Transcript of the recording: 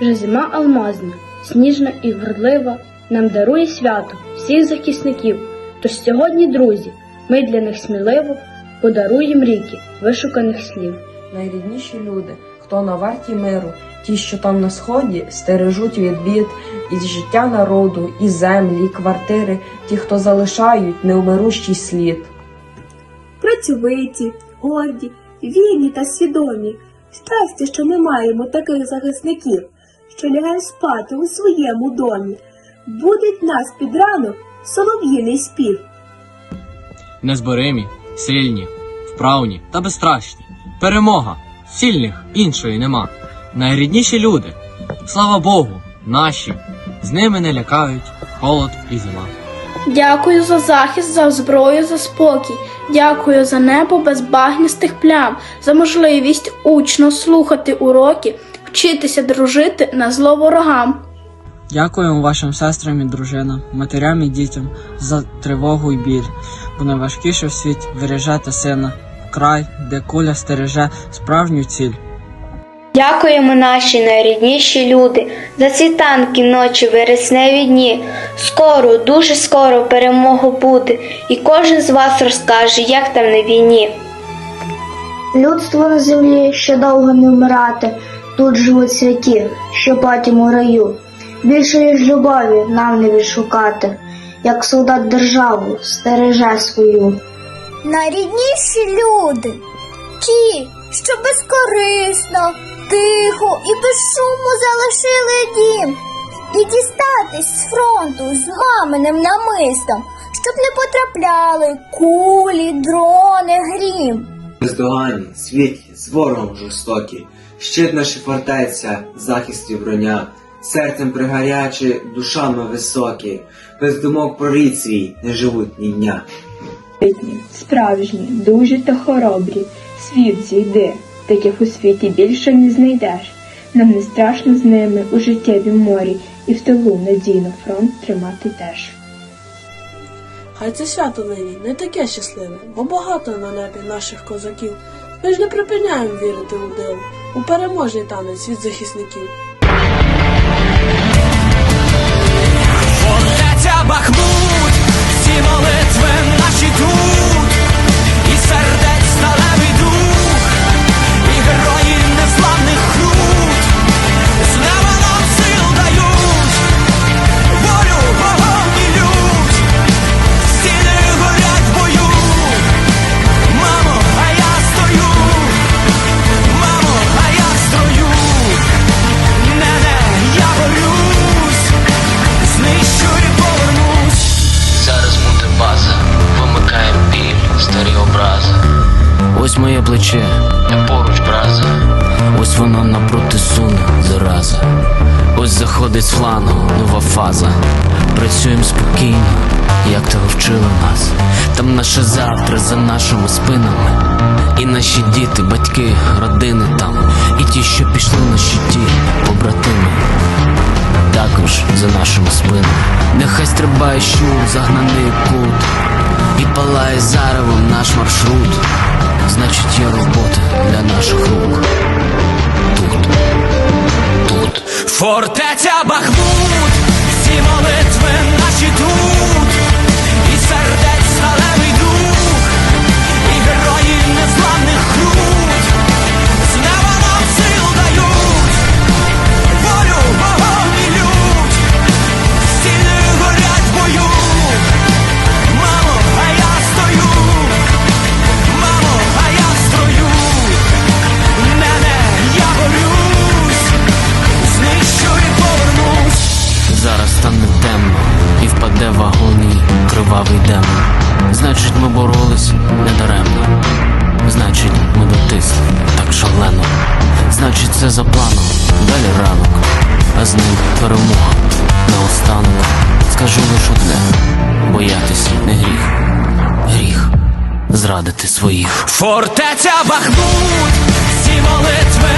Вже зима алмазна, сніжна і вродлива нам дарує свято всіх захисників. Тож сьогодні, друзі, ми для них сміливо подаруємо ріки вишуканих слів. найрідніші люди, хто на варті миру, ті, що там на сході, стережуть від бід, і життя народу, і землі, і квартири, ті, хто залишають невмирущий слід. працьовиті, горді, вільні та свідомі. Щастя, що ми маємо таких захисників, що лягають спати у своєму домі. Будить нас під ранок солов'їний спів. незборимі, сильні, вправні та безстрашні. Перемога! Сильних іншої нема. Найрідніші люди, слава Богу, наші, з ними не лякають холод і зима. Дякую за захист, за зброю, за спокій. Дякую за небо без багністих плям, за можливість учно слухати уроки, вчитися дружити на зло ворогам. Дякуємо вашим сестрам і дружинам, матерям і дітям за тривогу і біль, бо найважкіше в світі виряжати сина в край, де куля стереже справжню ціль. Дякуємо наші найрідніші люди за світанки ночі вересневі дні. Скоро, дуже скоро перемога буде, і кожен з вас розкаже, як там на війні. Людство на землі ще довго не вмирати, тут живуть святі, що потім у раю. Більше ніж любові нам не відшукати, як солдат державу стереже свою. Найрідніші люди, ті, що безкорисно, тихо і без шуму залишили дім, і дістатись з фронту з маминим намистом, щоб не потрапляли кулі, дрони, грім. Бездоганні, світлі, з ворогом жорстокі, щит наша фортеця, захист і броня, серцем пригарячі, душами високі, без думок про рід свій не живуть ні дня. Справжні, дуже та хоробрі, світ зійди, таких у світі більше не знайдеш. Нам не страшно з ними у життєвім морі, і в тилу надійно фронт тримати теж. Хай це свято нині не таке щасливе, бо багато на небі наших козаків. Ми ж не припиняємо вірити у диво, у переможний танець від захисників. Фортеця Бахмут, всі молитви Ось моє плече, я поруч браза. Ось воно напроти суне, зараза. Ось заходить з флангу, нова фаза. Працюємо спокійно, як того вчили нас. Там наше завтра за нашими спинами. І наші діти, батьки, родини там, і ті, що пішли на щиті, побратими також за нашими спинами. Нехай стрибає щур, загнаний кут, і палає заревом наш маршрут. Значить, є робота для наших рук. Тут, тут. Фортеця Бахмут, всі молитви наші тут, ми боролись недаремно. Значить, ми дотисли так шалено. Значить, це за планом, далі ранок, а з ним перемога. Наостанок скажу лише одне боятись не гріх, гріх зрадити своїх. Фортеця Бахмут, всі молитви